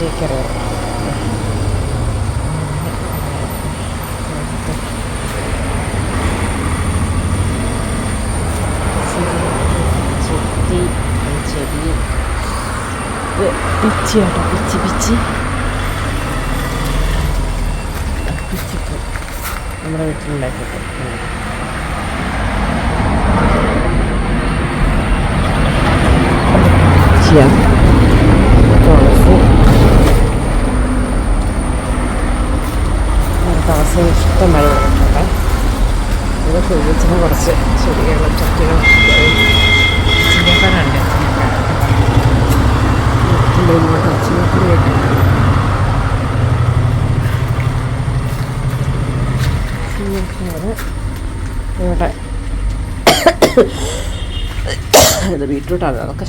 Bakery ചുറ്റി ചെടി പിച്ചി പിച്ചി പിച്ചി പിച്ചിപ്പൂ നമ്മുടെ വീട്ടിലുണ്ടാക്കിയിട്ട് ചെയ്യാം തുളസി ഇഷ്ടം മഴ വന്നിട്ടുണ്ട്. ഇതൊക്കെ ഉപയോഗിച്ചിന് കുറച്ച് ചെടികളും ചട്ടികളും ഇവിടെ ഇത് ബീട്രൂട്ടാണ്. അതൊക്കെ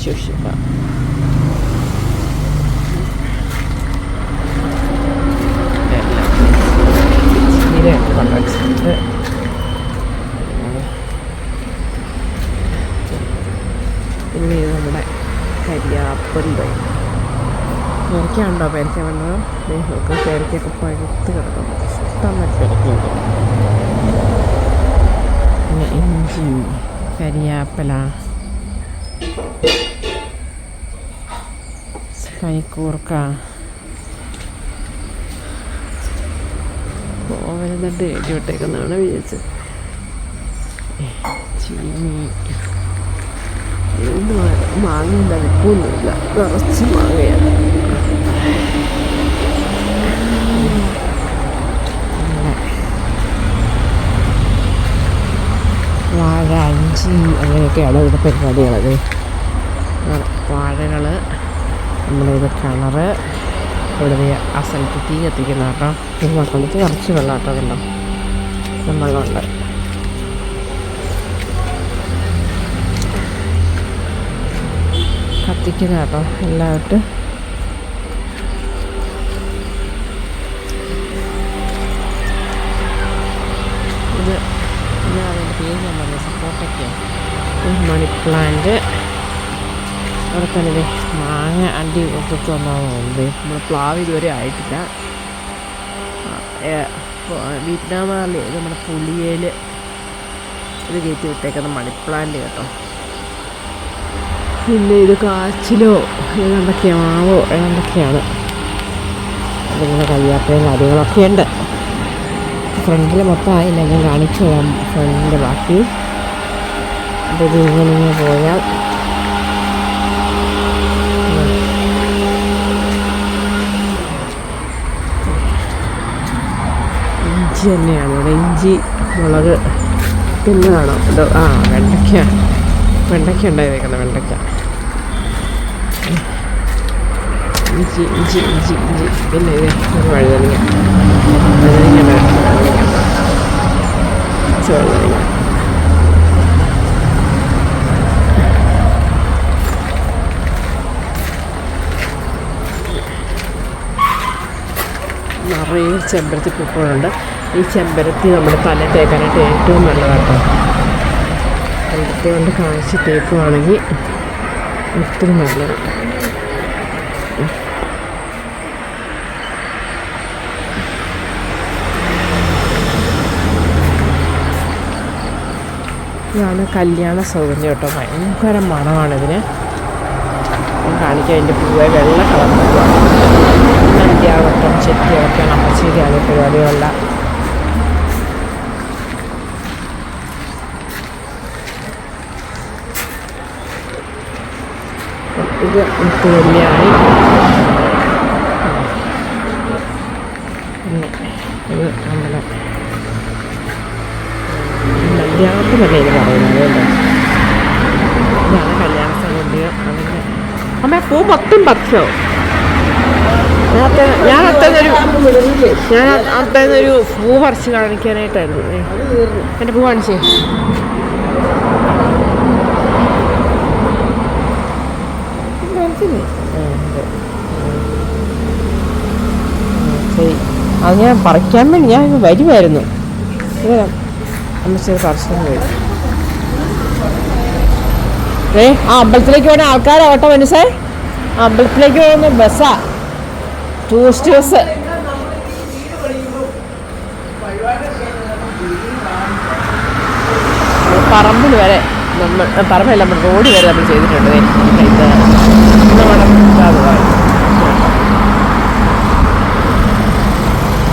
സൂക്ഷിക്കാം ചീരയൊക്കെ കൊണ്ടുവച്ചിട്ട് പിന്നെ ഇത് നമ്മുടെ വന്നത്. നോക്കും പേരക്കൊക്കെ പഴുത്ത് കിടക്കുന്നു. ഇഷ്ടം പിന്നെ ഇഞ്ചി കരിയാപ്പല. പനിക്കൂർക്ക ഓവനന്നിട്ട് കയറ്റി വിട്ടേക്കുന്നതാണ് വിചാരിച്ചത്. ചീനി എന്ത് മാങ്ങയില്ല ഉപ്പൊന്നുമില്ല നിറച്ച് മാങ്ങയാണ്. വാഴ അഞ്ചി അങ്ങനെയൊക്കെയാണ് ഇവിടെ പരിപാടികളത് വാഴകൾ ഇത് കിണറ് ഇവിടെ ആ സ്ഥലത്ത് തീ കത്തിക്കുന്ന കേട്ടോ. ഇത് മക്കളത്ത് നിറച്ച് വെള്ളം കേട്ടോ കണ്ടോ? വെള്ളമുണ്ട്. കത്തിക്കുന്ന കേട്ടോ എല്ലായിട്ട്. ഇത് ഞാൻ അതിന്റെ പേര് ഞാൻ പറഞ്ഞു സപ്പോർട്ടൊക്കെ മണി പ്ലാന്റ് അവിടെ തന്നെ മാങ്ങ അണ്ടി ഒത്തിട്ട് വന്നാണ് നമ്മൾ പ്ലാവ് ഇതുവരെ ആയിട്ടില്ല. വീട്ടിനാമാറിൽ നമ്മുടെ പുളിയേൽ ഇത് കയറ്റി വിട്ടേക്കുന്ന മണിപ്ലാന്റ് കേട്ടോ. പിന്നെ ഇത് കാച്ചിലോ ഏതാണ്ടൊക്കെയോ മാവോ ഏതാണ്ടൊക്കെയാണ് അതിങ്ങനെ കയ്യാപ്പയും കാര്യങ്ങളൊക്കെ ഉണ്ട്. ഫ്രണ്ടിൽ മൊത്തം ആയില്ല ഞാൻ കാണിച്ചു തരാം. ഫ്രണ്ടിന്റെ ബാക്കി. അപ്പോൾ ഇത് ഇങ്ങനെ പോയാൽ ഇഞ്ചി തന്നെയാണ്. ഇവിടെ ഇഞ്ചി മുളക് പിന്നെ അതോ ആ വെണ്ടയ്ക്ക വെണ്ടയ്ക്ക ഉണ്ടായിരിക്കണം വെണ്ടയ്ക്ക. ഇഞ്ചി ഇഞ്ചി ഇഞ്ചി ഇഞ്ചി. പിന്നെ ഇത് ഒരു വഴുതനങ്ങ. വഴുതനങ്ങ വഴുതനങ്ങ വഴുതനങ്ങ നിറയെ ചെമ്പരത്തി പൂക്കളുണ്ട് ഈ ചെമ്പരത്തി നമ്മൾ തല തേക്കാനായിട്ട് ഏറ്റവും നല്ലതാട്ടോ. ചെമ്പരത്തി കൊണ്ട് കാഴ്ച തേക്കുവാണെങ്കിൽ ഒത്തിരി നല്ലത്. ഇതാണ് കല്യാണ സൗകര്യം കേട്ടോ. ഭയങ്കര മണമാണ് ഇതിന് കാണിക്കാം അതിന്റെ പൂവെ വെള്ള കളർ പൂവാണ്. നന്ദ്യാവട്ടം ചെത്തിയാവട്ടം നമ്മൾ അതേ പരിപാടികളെല്ലാം. ഇത് മുത്ത് കല്യാണി ഇത് നമ്മുടെ കല്യാണത്തിനല്ലേ ഇത് പറയുന്നത് അല്ലേ? ഇതാണ് കല്യാണ സൗകര്യം. അതിന്റെ അമ്മ പൂ പത്തും പറിച്ചോ? ഞാൻ അത്തന്നൊരു ഞാൻ അത്തന്നൊരു പൂ പറിച്ച് കാണിക്കാനായിട്ടായിരുന്നു. എന്റെ പൂ കാണിച്ചേ. അത് ഞാൻ പറിക്കാൻ വേണ്ടി ഞാൻ വരുമായിരുന്നു അമ്മച്ചത് പറിച്ചു ഏ ആ അമ്പലത്തിലേക്ക് പോകുന്ന ആൾക്കാർ ഓട്ടോ മനസ്സേ ആ അമ്പലത്തിലേക്ക് പോകുന്ന ബസ്സാ. ടൂറിസ്റ്റേഴ്സ് പറമ്പിൽ വരെ നമ്മൾ പറമ്പല്ല നമ്മൾ റോഡ് വരെ നമ്മൾ ചെയ്തിട്ടുണ്ട് ഇത്.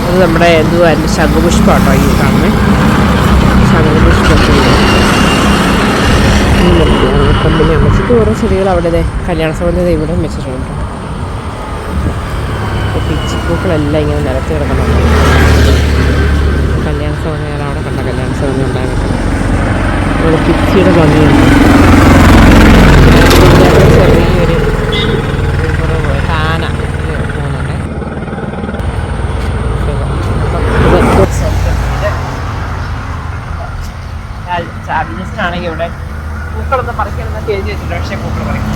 അത് നമ്മുടെ എന്തുവായിരുന്നു ശംഖുപുഷ്പം കേട്ടോ ഈ കാണുന്നത് ശംഖുപുഷ്പം കമ്പനി അമ്മച്ചിട്ട് ഓരോ ചെടികൾ അവിടെ കല്യാണ സൗകര്യം ഇവിടെ വെച്ചിട്ടുണ്ട് ഇപ്പോൾ പിച്ചിപ്പൂക്കളെല്ലാം ഇങ്ങനെ നിരത്തി കിടക്കുന്നുണ്ട് കല്യാണ സമയം ഞാൻ അവിടെ കണ്ട കല്യാണ സമയം ഉണ്ടായിരുന്നു പിച്ചിയുടെ ഭംഗിയുണ്ട്. ചെറിയൊരു ഇവിടെ പൂക്കളൊന്നും പറിക്കണമെന്നൊക്കെ എഴുതി വെച്ചിട്ടുണ്ട്. പക്ഷേ പൂക്കൾ പറിക്കും.